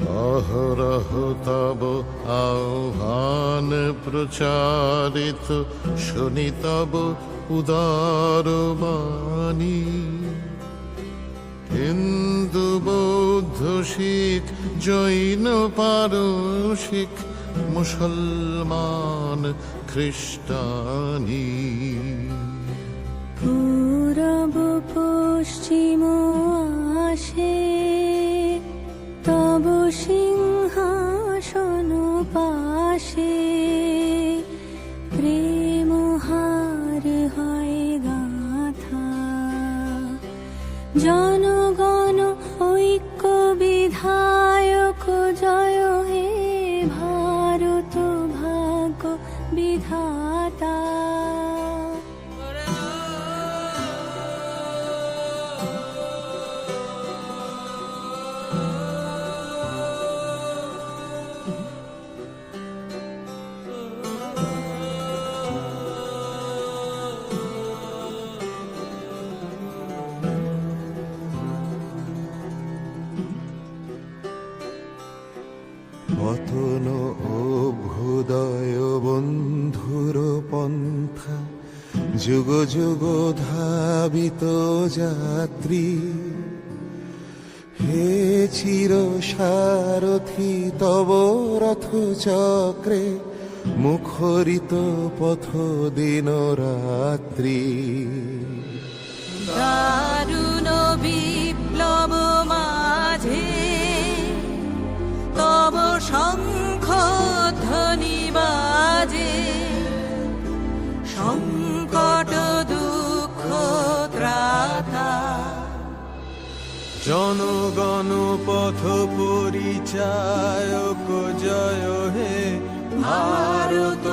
অহরহ তব আহ্বান প্রচারিত, শুনি তব উদার বাণী। হিন্দু বৌদ্ধ শিখ, জৈন পারসিক, মুসলমান খ্রিস্টানি। পূরব পশ্চিম সিংহাসন পাশে প্রেম হার হয় গাথা। জনগণ ঐক্য বিধায়ক জয় পতন অভ্যুদয় বন্ধুর পন্থা, যুগ যুগ ধাবিত যাত্রী। হে চির সারথি তব রথ চক্রে মুখরিত পথ দিন রাত্রি দারুণ জনগণ পথ পরিচায়ক জয় হে ভারত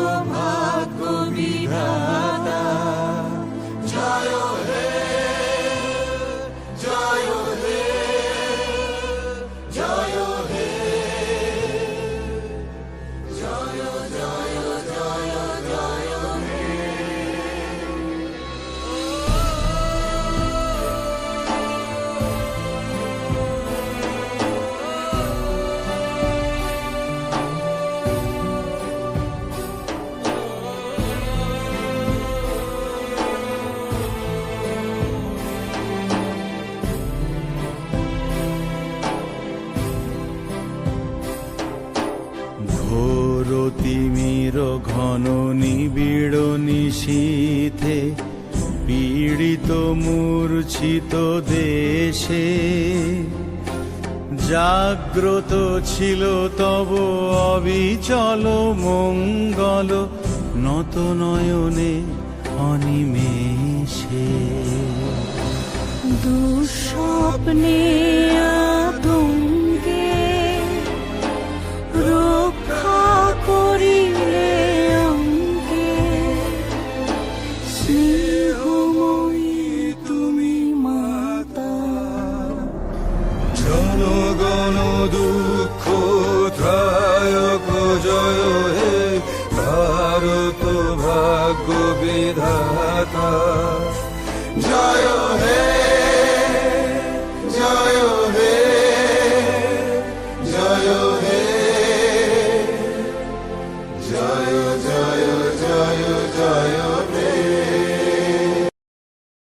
ঘোর তিমির ঘন নিবিড় নিশীথে, পীড়িত মূর্ছিত দেশে। জাগ্রত ছিল তব অবিচল মঙ্গল নত নয়নে অনিমেষে। দুঃস্বপ্নে জয়